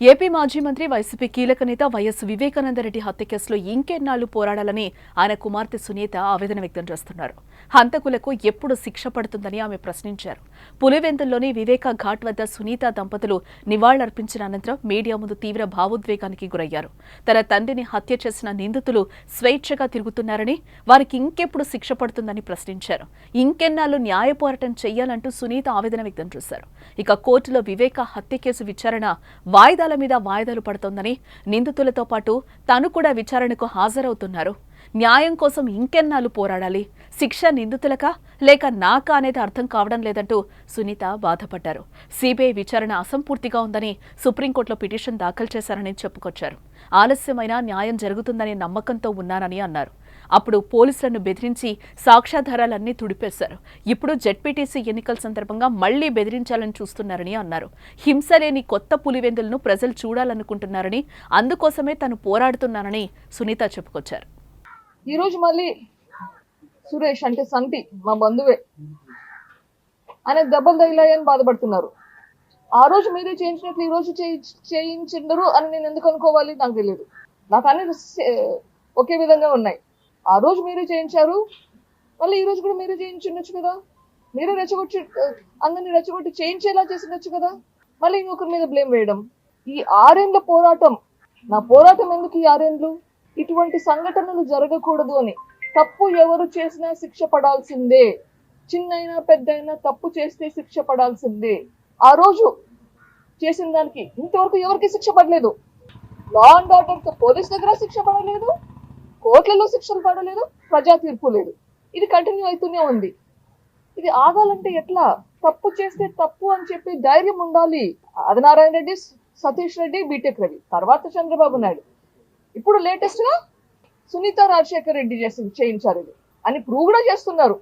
AP మాజీ మంత్రి YCP కీలక నేత వైఎస్ వివేకానందరెడ్డి హత్య కేసులో ఇంకెన్నాళ్ళు పోరాడాలని ఆయన కుమార్తె సునీత ఆవేదన వ్యక్తం చేస్తున్నారు. హంతకులకు ఎప్పుడు శిక్ష పడుతుందని ఆమె ప్రశ్నించారు. పులివెందుల్లోని వివేక ఘాట్ వద్ద సునీత దంపతులు నివాళులర్పించిన అనంతరం మీడియా ముందు తీవ్ర భావోద్వేగానికి గురయ్యారు. తన తండ్రిని హత్య చేసిన నిందితులు స్వేచ్ఛగా తిరుగుతున్నారని వారికి ఇంకెప్పుడు శిక్ష పడుతుందని ప్రశ్నించారు. ఇంకెన్నాళ్ళు న్యాయ పోరాటం చేయాలంటూ సునీత ఆవేదన వ్యక్తం చేశారు. ఇక కోర్టులో వివేక హత్య కేసు విచారణ వాయిదా వాయిదాల మీద వాయిదాలు పడుతోందని నిందితులతో పాటు తాను కూడా విచారణకు హాజరవుతున్నారు. న్యాయం కోసం ఇంకెన్నాళ్ళు పోరాడాలి? శిక్ష నిందితులకా? లేక నాకా అనేది అర్థం కావడం లేదంటూ సునీత బాధపడ్డారు. సిబిఐ విచారణ అసంపూర్తిగా ఉందని సుప్రీంకోర్టులో పిటిషన్ దాఖలు చేశారని చెప్పుకొచ్చారు. ఆలస్యమైన న్యాయం జరుగుతుందనే నమ్మకంతో ఉన్నానని అన్నారు. అప్పుడు పోలీసులను బెదిరించి సాక్ష్యాధారాలన్నీ తుడిపేశారు. ఇప్పుడు జెడ్పీటీసీ ఎన్నికల సందర్భంగా మళ్ళీ బెదిరించాలని చూస్తున్నారని అన్నారు. హింస లేని కొత్త పులివెందులను ప్రజలు చూడాలనుకుంటున్నారని అందుకోసమే తను పోరాడుతున్నానని సునీత చెప్పుకొచ్చారు. ఈరోజు మళ్ళీ సురేష్ అంటే సంటి మా బంధువే. ఆయన దెబ్బలు తగిలాయని బాధపడుతున్నారు. ఆ రోజు మీరే చేయించినట్లు ఈ రోజు చేయించిండరు అని నేను ఎందుకు అనుకోవాలి? నాకు తెలియదు నాకు అన్ని ఒకే విధంగా ఉన్నాయి. ఆ రోజు మీరే చేయించారు మళ్ళీ ఈ రోజు కూడా మీరే చేయించుండొచ్చు కదా? మీరే రెచ్చగొట్టి అందరిని రెచ్చగొట్టి చేయించేలా చేసిండొచ్చు కదా? మళ్ళీ ఇంకొకరి మీద బ్లేమ్ వేయడం. ఈ ఆరేండ్ల పోరాటం నా పోరాటం ఎందుకు ఈ ఆరేండ్లు? ఇటువంటి సంఘటనలు జరగకూడదు అని. తప్పు ఎవరు చేసినా శిక్ష పడాల్సిందే. చిన్నైనా పెద్దయినా తప్పు చేస్తే శిక్ష పడాల్సిందే. ఆ రోజు చేసిన దానికి ఇంతవరకు ఎవరికి శిక్ష పడలేదు? లా అండ్ ఆర్డర్ పోలీస్ దగ్గర శిక్ష పడలేదు. కోర్టులలో శిక్షలు పడలేదు. ప్రజా తీర్పు లేదు. ఇది కంటిన్యూ అవుతూనే ఉంది. ఇది ఆగాలంటే ఎట్లా? తప్పు చేస్తే తప్పు అని చెప్పి ధైర్యం ఉండాలి. ఆదినారాయణ రెడ్డి సతీష్ రెడ్డి బీటెక్ రవి తర్వాత చంద్రబాబు నాయుడు. ఇప్పుడు లేటెస్ట్గా సునీత రాజశేఖర్ రెడ్డి చేసి చేయించారు ఇది. అని ప్రూవ్ కూడా చేస్తున్నారు.